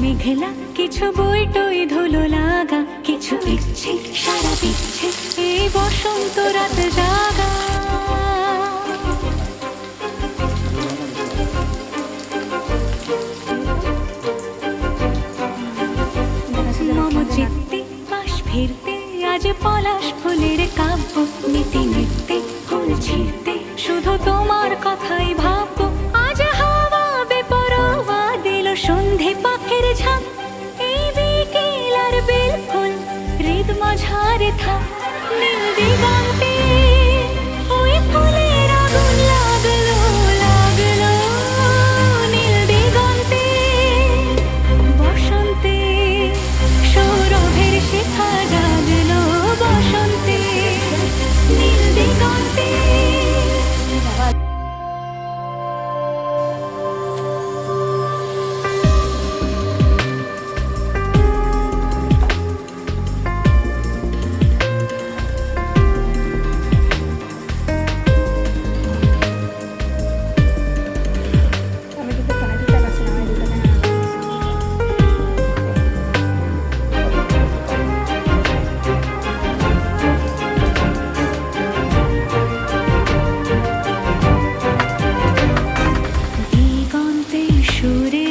মেঘলা, কিছু বইটই ধুলো লাগা কিছু ইচ্ছে, সারা দিচ্ছে এই বসন্ত রাত জাগা। মম চিত্তে পাশ ফিরতে, আজ পলাশ ফুলের কাব্য নীতি মাঝারে থাক নীল দিগন্তে দিগন্তে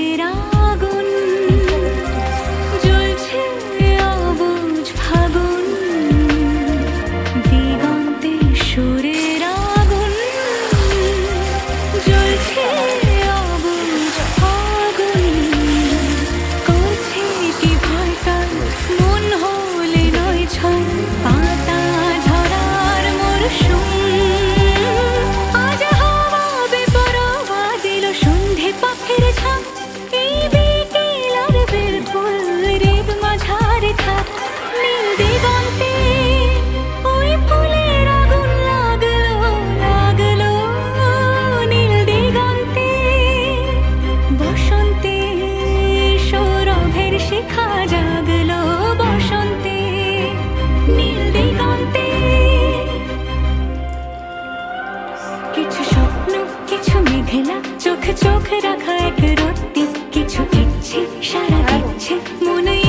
কিছু স্বপ্ন কিছু চোখ রাখা এক রত্তি কিছু ইচ্ছে সারা ইচ্ছে মনে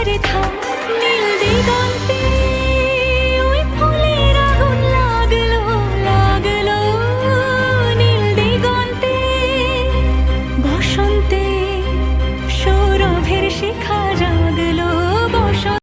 করে থাম।